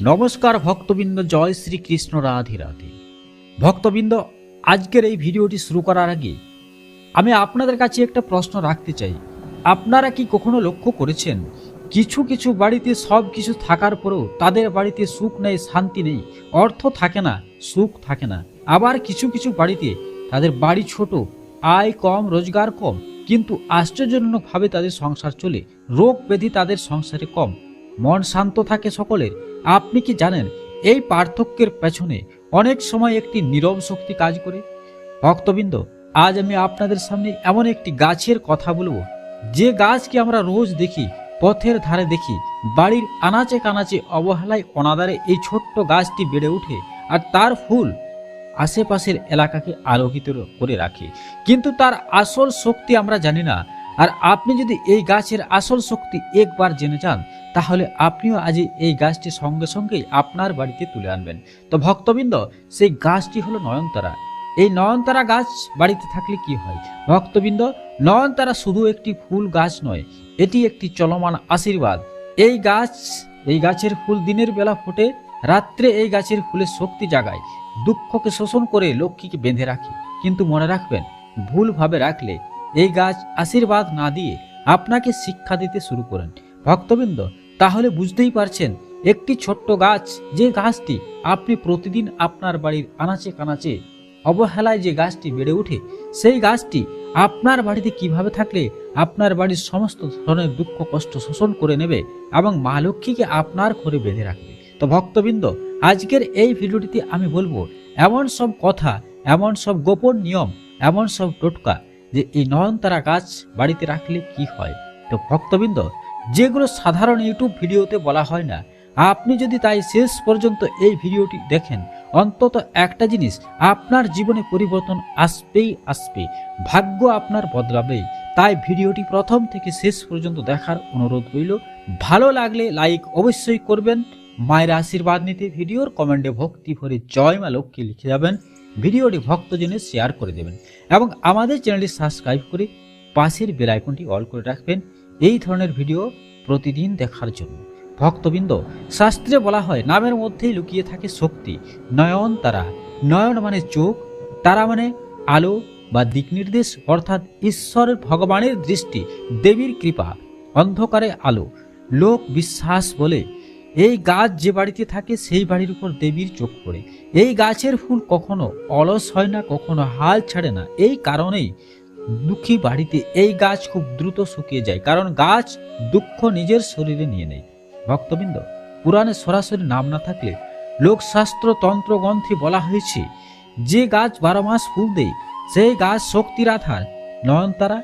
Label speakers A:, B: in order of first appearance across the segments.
A: নমস্কার ভক্তবৃন্দ, জয় শ্রীকৃষ্ণ, রাধে রাধে। ভক্তবৃন্দ, আজকের এই ভিডিওটি শুরু করার আগে আমি আপনাদের কাছে একটা প্রশ্ন রাখতে চাই। আপনারা কি কখনো লক্ষ্য করেছেন, কিছু কিছু বাড়িতে সব কিছু থাকার পরেও তাদের বাড়িতে সুখ নেই, শান্তি নেই, অর্থ থাকে না, সুখ থাকে না। আবার কিছু কিছু বাড়িতে তাদের বাড়ি ছোট, আয় কম, রোজগার কম, কিন্তু আশ্চর্যজনকভাবে তাদের সংসার চলে, রোগ ব্যাধি তাদের সংসারে কম। মন শান্ত থাকে সকলের আপনি কি জানেন, এই পার্থক্যের পেছনে অনেক সময় একটি নীরব শক্তি কাজ করে? ভক্তবৃন্দ, আজ আমি আপনাদের সামনে এমন একটি গাছের কথা বলব। যে গাছকে আমরা রোজ দেখি, পথের ধারে দেখি, বাড়ির আনাচে কানাচে অবহেলায় অনাদারে এই ছোট্ট গাছটি বেড়ে ওঠে আর তার ফুল আশেপাশের এলাকাকে আলোকিত করে রাখে। কিন্তু তার আসল শক্তি আমরা জানি না আর আপনি যদি এই গাছের আসল শক্তি একবার জেনে যান, তাহলে আপনিও আজ এই গাছটি সঙ্গে সঙ্গেই আপনার বাড়িতে তুলে আনবেন। তো ভক্তবৃন্দ, সেই গাছটি হলো নয়নতারা। এই নয়নতারা গাছ বাড়িতে থাকলে কি হয়? ভক্তবৃন্দ, নয়নতারা শুধু একটি ফুল গাছ নয়, এটি একটি চলমান আশীর্বাদ। এই গাছ, এই গাছের ফুল দিনের বেলা ফোটে, রাত্রে এই গাছের ফুলের শক্তি জাগায়, দুঃখকে শোষণ করে লক্ষ্মীকে বেঁধে রাখে। কিন্তু মনে রাখবেন, ভুলভাবে রাখলে এই গাছ আশীর্বাদ না দিয়ে আপনাকে শিক্ষা দিতে শুরু করেন। ভক্তবৃন্দ, তাহলে বুঝতেই পারছেন, একটি ছোট্ট গাছ, যে গাছটি আপনি প্রতিদিন আপনার বাড়ির আনাচে কানাচে অবহেলায় যে গাছটি বেড়ে ওঠে, সেই গাছটি আপনার বাড়িতে কীভাবে থাকলে আপনার বাড়ির সমস্ত ধরনের দুঃখ, কষ্ট শোষণ করে নেবে এবং মা লক্ষ্মীকে আপনার ঘরে বেঁধে রাখবে? তো ভক্তবৃন্দ, আজকের এই ভিডিওটিতে আমি বলব, এমন সব কথা, এমন সব গোপন নিয়ম, এমন সব টোটকা যে এই নয়নতারা গাছ বাড়িতে রাখলে কি হয়? তো ভক্তবৃন্দ, যেগুলো সাধারণ ইউটিউব ভিডিওতে বলা হয় না, আপনি যদি তাই শেষ পর্যন্ত এই ভিডিওটি দেখেন, অন্তত একটা জিনিস আপনার জীবনে পরিবর্তন আসবেই আসবে, ভাগ্য আপনার বদলাবেই। তাই ভিডিওটি প্রথম থেকে শেষ পর্যন্ত দেখার অনুরোধ রইল। ভালো লাগলে লাইক অবশ্যই করবেন। মায়ের আশীর্বাদ নিতে ভিডিওর কমেন্টে ভক্তি ভরে জয় মা লক্ষ্মী লিখে যাবেন। ভিডিওটি ভক্তজনের শেয়ার করে দেবেন এবং আমাদের চ্যানেলটি সাবস্ক্রাইব করে পাশের বেল আইকনটি অল করে রাখবেন। এই ধরনের ভিডিও প্রতিদিন দেখার জন্য। ভক্তবৃন্দ, শাস্ত্রে বলা হয়, নামের মধ্যেই লুকিয়ে থাকে শক্তি, নয়ন তারা। নয়ন মানে চোখ, তারা মানে আলো বা দিক নির্দেশ, অর্থাৎ ঈশ্বরের ভগবানের দৃষ্টি, দেবীর কৃপা, অন্ধকারে আলো। লোক বিশ্বাস বলে এই গাছ যে বাড়িতে থাকে সেই বাড়ির উপর দেবীর চোখ পড়ে। এই গাছের ফুল কখনো অলস হয় না, কখনো হাল ছাড়ে না। এই কারণেই দুঃখী বাড়িতে এই গাছ খুব দ্রুত শুকিয়ে যায়, কারণ গাছ দুঃখ নিজের শরীরে নিয়ে নেয়। ভক্তবৃন্দ, পুরাণে সরাসরি নাম না থাকলে লোকশাস্ত্র তন্ত্র গ্রন্থে বলা হয়েছে, যে গাছ বারো মাস ফুল দেয়, সেই গাছ শক্তির আধার। নয়নতারা,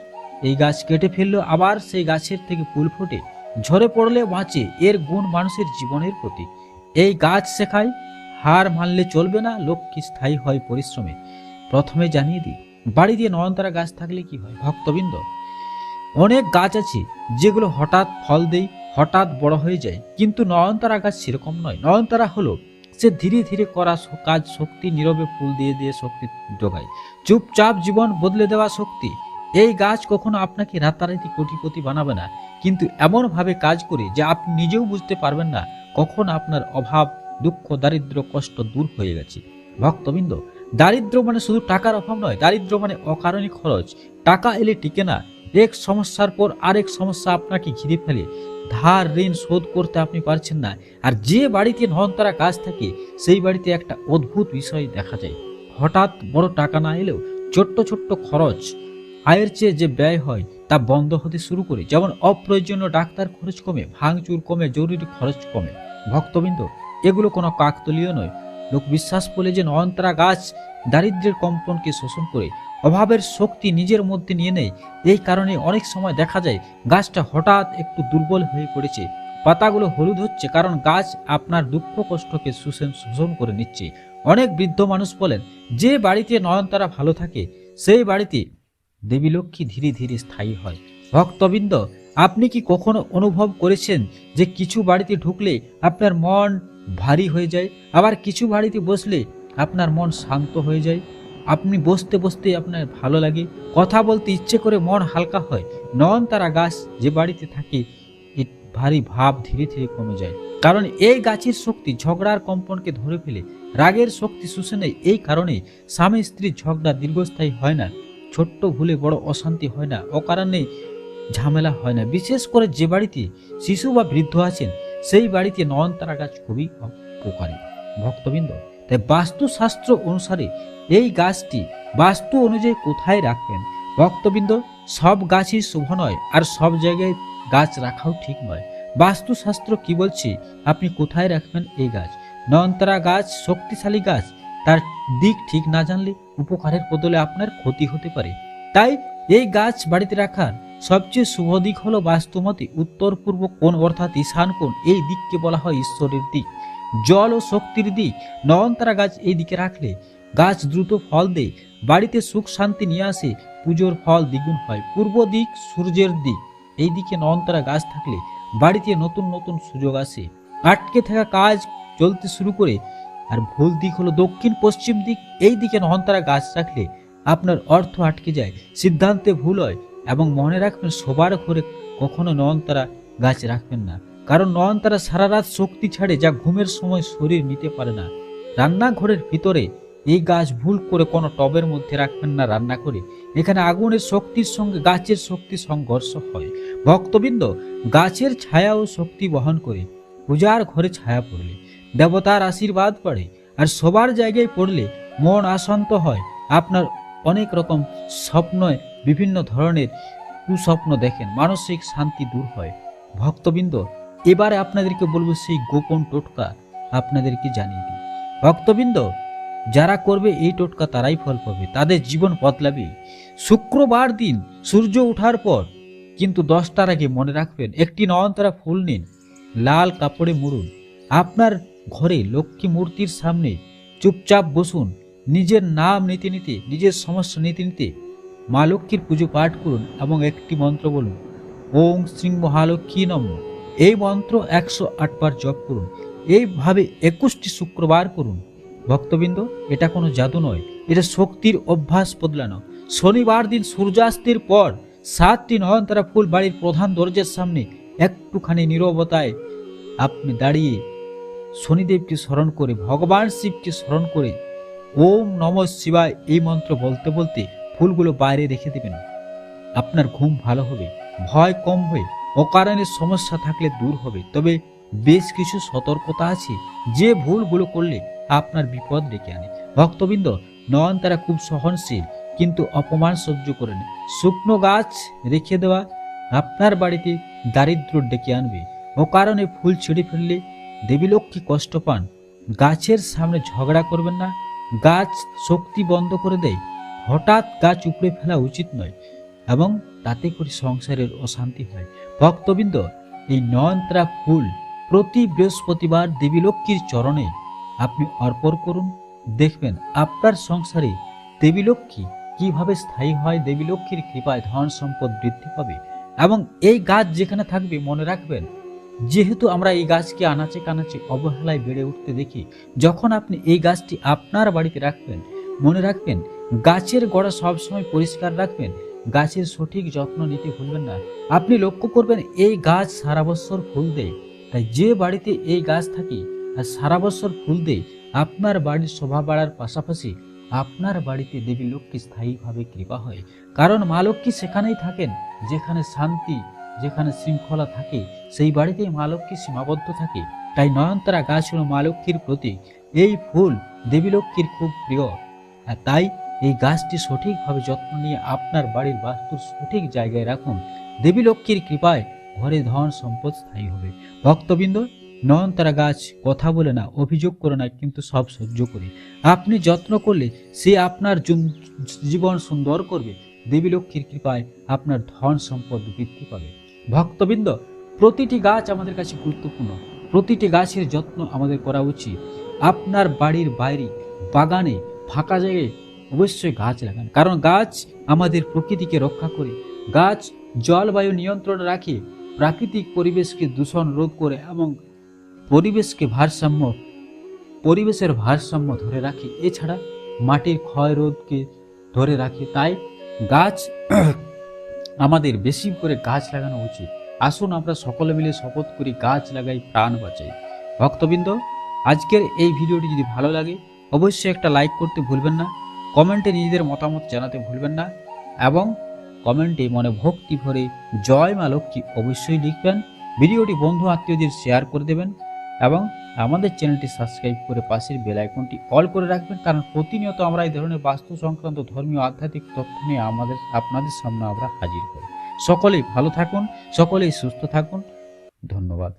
A: এই গাছ কেটে ফেলল, আবার সেই গাছের থেকে ফুল ফোটে। ঝরে পড়লে বাঁচে এর গুণ মানুষের জীবনের প্রতি এই গাছ শেখায়, হার মানলে চলবে না, লক্ষ্মী স্থায়ী হয় পরিশ্রমে। প্রথমে জানিয়ে দিই, বাড়ি দিয়ে নয়নতারা গাছ থাকলে কি হয়? ভক্তবৃন্দ, অনেক গাছ আছে যেগুলো হঠাৎ ফল দেয় হঠাৎ বড় হয়ে যায়, কিন্তু নয়নতারা গাছ সেরকম নয়। নয়নতারা হলো, সে ধীরে ধীরে করা কাজ শক্তি, নীরবে ফুল দিয়ে দিয়ে শক্তি যোগায়। চুপচাপ জীবন বদলে দেওয়া শক্তি এই গাছ কখনো আপনাকে রাতারাতি কোটিপতি বানাবে না, কিন্তু এমনভাবে কাজ করে যে আপনি নিজেও বুঝতে পারবেন না কখন আপনার অভাব, দুঃখ, দারিদ্র, কষ্ট দূর হয়ে গেছে। ভক্তবৃন্দ, দারিদ্র মানে শুধু টাকার অভাব নয়, দারিদ্র মানে অকারণে খরচ। টাকা এলে টিকে না, এক সমস্যার পর আরেক সমস্যা আপনাকে ঘিরে ফেলে। ধার, ঋণ শোধ করতে আপনি পারছেন না, আর যে বাড়িতে নয়নতারা গাছ থাকে, সেই বাড়িতে একটা অদ্ভুত বিষয় দেখা যায়। হঠাৎ বড় টাকা না এলেও ছোট্ট ছোট্ট খরচ আয়ের চেয়ে যে ব্যয় হয়, তা বন্ধ হতে শুরু করে। যেমন অপ্রয়োজনীয় ডাক্তার খরচ কমে, ভাঙচুর কমে, জরুরি খরচ কমে। ভক্তবৃন্দ, এগুলো কোনো কাকতলীয় নয়। লোক বিশ্বাস বলে যে নয়নতারা গাছ দারিদ্র্যের কম্পনকে শোষণ করে, অভাবের শক্তি নিজের মধ্যে নিয়ে নেয়। এই কারণে অনেক সময় দেখা যায় গাছটা হঠাৎ একটু দুর্বল হয়ে পড়েছে। পাতাগুলো হলুদ হচ্ছে কারণ গাছ আপনার দুঃখ কষ্টকে শোষণ শোষণ করে নিচ্ছে। অনেক বৃদ্ধ মানুষ বলেন, যে বাড়িতে নয়নতারা ভালো থাকে, সেই বাড়িতে দেবী লক্ষ্মী ধীরে ধীরে স্থায়ী হয়। ভক্তবৃন্দ, আপনি কি কখনো অনুভব করেছেন যে কিছু বাড়িতে ঢুকলে আপনার মন ভারী হয়ে যায়, আবার কিছু বাড়িতে বসলে আপনার মন শান্ত হয়ে যায়? আপনি বসতে বসতে আপনার ভালো লাগে, কথা বলতে ইচ্ছে করে মন হালকা হয় নয়ন তারা গাছ যে বাড়িতে থাকে ভারী ভাব ধীরে ধীরে কমে যায়। কারণ এই গাছের শক্তি ঝগড়ার কম্পনকে ধরে ফেলে, রাগের শক্তি শুষে নেয় এই কারণে স্বামী স্ত্রীর ঝগড়া দীর্ঘস্থায়ী হয় না। ছোট্ট ভুলে বড় অশান্তি হয় না। অকারণে ঝামেলা হয় না। বিশেষ করে যে বাড়িতে শিশু বা বৃদ্ধ আছেন, সেই বাড়িতে নয়নতারা গাছ খুবই উপকারী ভক্তবৃন্দ, তাই বাস্তুশাস্ত্র অনুসারে এই গাছটি বাস্তু অনুযায়ী কোথায় রাখবেন? ভক্তবৃন্দ, সব গাছই শুভ নয়, আর সব জায়গায় গাছ রাখাও ঠিক নয়। বাস্তুশাস্ত্র কি বলছে? আপনি কোথায় রাখবেন এই গাছ? নয়নতারা গাছ, শক্তিশালী গাছ, তার দিক ঠিক না জানলে উপকারের বদলে আপনার ক্ষতি হতে পারে। তাই এই গাছ বাড়িতে রাখার সবচেয়ে শুভ দিক হলো বাস্তুমতে উত্তর পূর্ব কোণ অর্থাৎ ঈশান কোণ। এই দিককে বলা হয় ঈশ্বরের দিক। জল ও শক্তির দিক। নয়নতারা গাছ এই দিকে রাখলে গাছ দ্রুত ফল দেয়। বাড়িতে সুখ শান্তি নিয়ে আসে, পুজোর ফল দ্বিগুণ হয়। পূর্ব দিক সূর্যের দিক। এই দিকে নয়নতারা গাছ থাকলে বাড়িতে নতুন নতুন সুযোগ আসে। আটকে থাকা কাজ চলতে শুরু করে আর ভুল দিক হলো দক্ষিণ পশ্চিম দিক, এই দিকে নয়নতারা গাছ রাখলে আপনার অর্থ আটকে যায়, সিদ্ধান্তে ভুল হয় এবং মনে রাখবেন সবার ঘরে কখনো নয়নতারা গাছ রাখবেন না। কারণ নয়নতারা সারা রাত শক্তি ছাড়ে যা ঘুমের সময় শরীর নিতে পারে না। রান্নাঘরের ভিতরে এই গাছ ভুল করে কোনো টবের মধ্যে রাখবেন না রান্না করে। এখানে আগুনের শক্তির সঙ্গে গাছের শক্তি সংঘর্ষ হয়। ভক্তবৃন্দ গাছের ছায়া ও শক্তি বহন করে। পূজার ঘরে ছায়া পড়লে দেবতার আশীর্বাদ পড়ে। আর সবার জায়গায় পড়লে মন আশান্ত হয়। আপনার অনেক রকম স্বপ্নয় বিভিন্ন ধরনের কুস্বপ্ন দেখেন। মানসিক শান্তি দূর হয়। ভক্তবৃন্দ, এবারে আপনাদেরকে বলব সেই গোপন টোটকা আপনাদেরকে জানিয়ে দিই। ভক্তবৃন্দ, যারা করবে এই টোটকা তারাই ফল পাবে। তাদের জীবন বদলাবে। শুক্রবার দিন সূর্য ওঠার পর কিন্তু দশটার আগে মনে রাখবেন, একটি নয়নতারা ফুল নিন, লাল কাপড়ে মুড়ুন। আপনার ঘরে লক্ষ্মী মূর্তির সামনে চুপচাপ বসুন, নিজের নাম নিতে নিতে নিজের সমস্যা নিতে নিতে মা লক্ষ্মীর পুজো পাঠ করুন এবং একটি মন্ত্র বলুন, ওং শ্রী মহালক্ষ্মী নম। এই মন্ত্র একশো আটবার জপ করুন। এইভাবে একুশটি শুক্রবার করুন। ভক্তবৃন্দ, এটা কোনো জাদু নয়, এটা শক্তির অভ্যাস বদলানো। শনিবার দিন সূর্যাস্তের পর সাতটি নয়নতারা ফুল বাড়ির প্রধান দরজার সামনে একটুখানি নীরবতায় আপনি দাঁড়িয়ে শনিদেবকে স্মরণ করে, ভগবান শিবকে স্মরণ করে ওম নম শিবায় এই মন্ত্র বলতে বলতে ফুলগুলো বাইরে রেখে দেবেন। আপনার ঘুম ভালো হবে, ভয় কম হয়ে অকারণের সমস্যা থাকলে দূর হবে। তবে বেশ কিছু সতর্কতা আছে, যে ভুলগুলো করলে আপনার বিপদ ডেকে আনে। ভক্তবৃন্দ, নয়ন তারা খুব সহনশীল, কিন্তু অপমান সহ্য করে নেয় শুকনো গাছ রেখে দেওয়া আপনার বাড়িতে দারিদ্র ডেকে আনবে। অকারণে ফুল ছিঁড়ে ফেললে দেবীলক্ষ্মী কষ্ট পান। গাছের সামনে ঝগড়া করবেন না। গাছ শক্তি বন্ধ করে দেয়। হঠাৎ গাছ উপড়ে ফেলা উচিত নয় এবং তাতে করে সংসারের অশান্তি হয়। ভক্তবৃন্দ, এই নয়নত্রা ফুল প্রতি বৃহস্পতিবার দেবীলক্ষ্মীর চরণে আপনি অর্পণ করুন। দেখবেন আপনার সংসারে দেবীলক্ষ্মী কীভাবে স্থায়ী হয়, দেবীলক্ষ্মীর কৃপায় ধন সম্পদ বৃদ্ধি পাবে এবং এই গাছ যেখানে থাকবে মনে রাখবেন যেহেতু আমরা এই গাছকে আনাচে কানাচে অবহেলায় বেড়ে উঠতে দেখি, যখন আপনি এই গাছটি আপনার বাড়িতে রাখবেন, মনে রাখবেন, গাছের গোড়া সবসময় পরিষ্কার রাখবেন, গাছের সঠিক যত্ন নিতে ভুলবেন না। আপনি লক্ষ্য করবেন, এই গাছ সারা বছর ফুল দেয়। তাই যে বাড়িতে এই গাছ থাকে, আর সারা বছর ফুল দেয়, আপনার বাড়ির শোভা বাড়ার পাশাপাশি আপনার বাড়িতে দেবী লক্ষ্মী স্থায়ীভাবে কৃপা হয়। কারণ মা লক্ষ্মী সেখানেই থাকেন, যেখানে শান্তি যেখানে শৃঙ্খলা থাকে, সেই বাড়িতেই মা লক্ষ্মী সীমাবদ্ধ থাকে। তাই নয়নতারা গাছ হল মা লক্ষ্মীর প্রতীক। এই ফুল দেবী লক্ষ্মীর খুব প্রিয়। আর তাই এই গাছটি সঠিকভাবে যত্ন নিয়ে আপনার বাড়ির বাস্তুর সঠিক জায়গায় রাখুন। দেবী লক্ষ্মীর কৃপায় ঘরে ধন সম্পদ স্থায়ী হবে। ভক্তবৃন্দ, নয়নতারা গাছ কথা বলে না, অভিযোগ করে না, কিন্তু সব সহ্য করে। আপনি যত্ন করলে সে আপনার জীবন সুন্দর করবে। দেবী লক্ষ্মীর কৃপায় আপনার ধন সম্পদ বৃদ্ধি পাবে। ভক্তবৃন্দ, প্রতিটি গাছ আমাদের কাছে গুরুত্বপূর্ণ। প্রতিটি গাছের যত্ন আমাদের করা উচিত। আপনার বাড়ির বাইরে, বাগানে, ফাঁকা জায়গায় অবশ্যই গাছ লাগান। কারণ গাছ আমাদের প্রকৃতিকে রক্ষা করে। গাছ জলবায়ু নিয়ন্ত্রণ রাখে, প্রাকৃতিক পরিবেশকে দূষণ রোধ করে এবং পরিবেশকে ভারসাম্য, পরিবেশের ভারসাম্য ধরে রাখে। এছাড়া মাটির ক্ষয় রোধকে ধরে রাখে। তাই গাছ আমাদের বেশি করে গাছ লাগানো উচিত। আসুন আমরা সকলে মিলে শপথ করি গাছ লাগাই, প্রাণ বাঁচাই। ভক্তবৃন্দ, আজকের এই ভিডিওটি যদি ভালো লাগে, অবশ্যই একটা লাইক করতে ভুলবেন না, কমেন্টে নিজেদের মতামত জানাতে ভুলবেন না, এবং কমেন্টে মনে ভক্তি ভরে জয় মা লক্ষ্মী অবশ্যই লিখবেন। ভিডিওটি বন্ধু আত্মীয়দের শেয়ার করে দেবেন। এবং আমাদের চ্যানেলটি সাবস্ক্রাইব করে পাশের বেল আইকনটি অল করে রাখবেন, কারণ প্রতিনিয়ত আমরা এই ধরনের বাস্তু সংক্রান্ত ধর্মীয় আধ্যাত্মিক তথ্য নিয়ে আমাদের, আপনাদের সামনে আমরা হাজির করি সকলেই ভালো থাকুন, সকলেই সুস্থ থাকুন। ধন্যবাদ।